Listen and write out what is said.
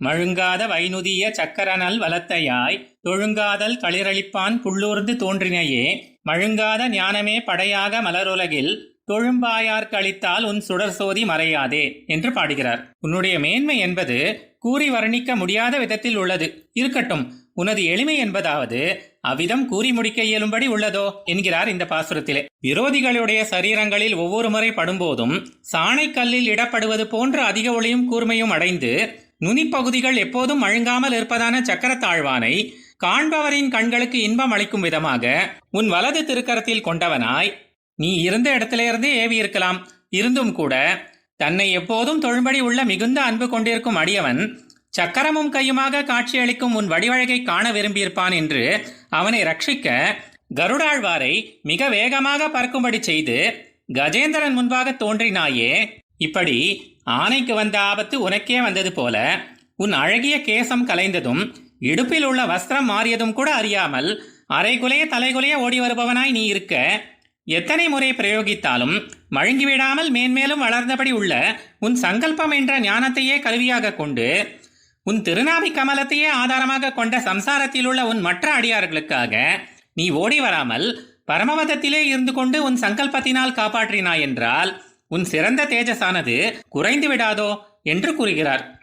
மழுங்காத வைனுதிய சக்கரனல் வலத்தையாய் தொழுங்காதல் களிரளிப்பான் புள்ளூர்ந்து தோன்றினையே. மழுங்காத ஞானமே படையாக மலருலகில் தொழும்பாயார் கழித்தால் உன் சுடர் சோதி மறையாதே என்று பாடுகிறார். உன்னுடைய மேன்மை என்பது கூறி வர்ணிக்க முடியாத விதத்தில் உள்ளது. இருக்கட்டும் உனது எளிமை என்பதாவது அவ்விதம் கூறி முடிக்க இயலும்படி உள்ளதோ என்கிறார் இந்த பாசுரத்திலே. விரோதிகளுடைய சரீரங்களில் ஒவ்வொரு முறை படும்போதும் சாணைக்கல்லில் இடப்படுவது போன்ற அதிக ஒளியும் கூர்மையும் அடைந்து நுனிப்பகுதிகள் எப்போதும் அழுங்காமல் இருப்பதான சக்கரத்தாழ்வானை காண்பவரின் கண்களுக்கு இன்பம் அளிக்கும் விதமாக உன் வலது திருக்கரத்தில் கொண்டவனாய். நீ இருந்த இடத்திலிருந்தே ஏவி இருக்கலாம். இருந்தும் கூட தன்னை எப்போதும் தொழும்படி உள்ள மிகுந்த அன்பு கொண்டிருக்கும் அடியவன் சக்கரமும் கையுமாக காட்சியளிக்கும் உன் வடிவழகை காண விரும்பியிருப்பான் என்று அவனை ரட்சிக்க கருடாழ்வாரை மிக வேகமாக பறக்கும்படி செய்து கஜேந்திரன் முன்பாக தோன்றினாயே. இப்படி ஆனைக்கு வந்த ஆபத்து உனக்கே வந்தது போல உன் அழகிய கேசம் கலைந்ததும் இடுப்பில் உள்ள வஸ்திரம் மாறியதும் கூட அறியாமல் அரைகுலைய தலைகுலைய ஓடி வருபவனாய் நீ இருக்க எத்தனை முறை பிரயோகித்தாலும் மழுங்கிவிடாமல் மேன்மேலும் வளர்ந்தபடி உள்ள உன் சங்கல்பம் என்ற ஞானத்தையே கருவியாக கொண்டு உன் திருநாமி கமலத்தையே ஆதாரமாக கொண்ட சம்சாரத்தில் உள்ள உன் மற்ற அடியார்களுக்காக நீ ஓடி வராமல் பரமபதத்திலே இருந்து கொண்டு உன் சங்கல்பத்தினால் காப்பாற்றினாய் என்றால் உன் சிறந்த தேஜஸானது குறைந்து விடாதோ என்று கூறுகிறார்.